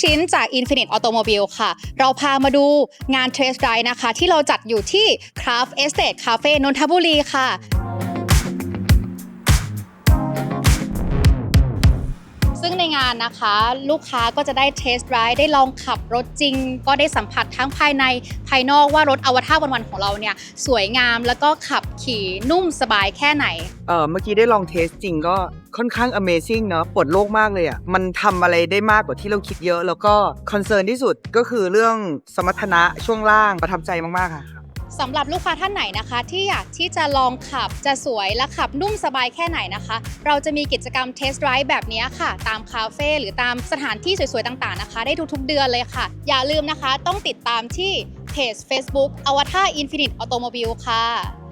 ชิ้นจาก Infinite Automobile ค่ะ เราพามาดูงานเทสไดนะคะ ที่เราจัดอยู่ที่ Craft Estate Cafe นนทบุรีค่ะ ซึ่งในงานนะคะลูกค้าก็จะได้เทสต์ไ i ได้ลองขับรถจริง ก็ได้สัมผัสทั้งภายในภายนอกว่ารถอวตารวันๆของเราเนี่ยสวยงามแล้วก็ขับขี่นุ่มสบายแค่ไหน เออเมื่อกี้ได้ลองเทสจริงก็ค่อนข้าง Amazing เนอะปวดโลกมากเลยอะ มันทำอะไรได้มากกว่าที่เราคิดเยอะ แล้วก็คอนเซิร์นที่สุดก็คือเรื่องสมรรถนะช่วงล่างประทับใจมาก ๆ ค่ะ สำหรับลูกค้าท่านไหนนะคะ ที่อยากที่จะลองขับจะสวยและขับนุ่มสบายแค่ไหนนะคะ เราจะมีกิจกรรมเทสต์ไรด์แบบนี้ค่ะ ตามคาเฟ่หรือตามสถานที่สวยๆ ต่างๆนะคะ ได้ทุกๆเดือนเลยค่ะ อย่าลืมนะคะต้องติดตามที่เพจ Facebook Avatar Infinite Automobile ค่ะ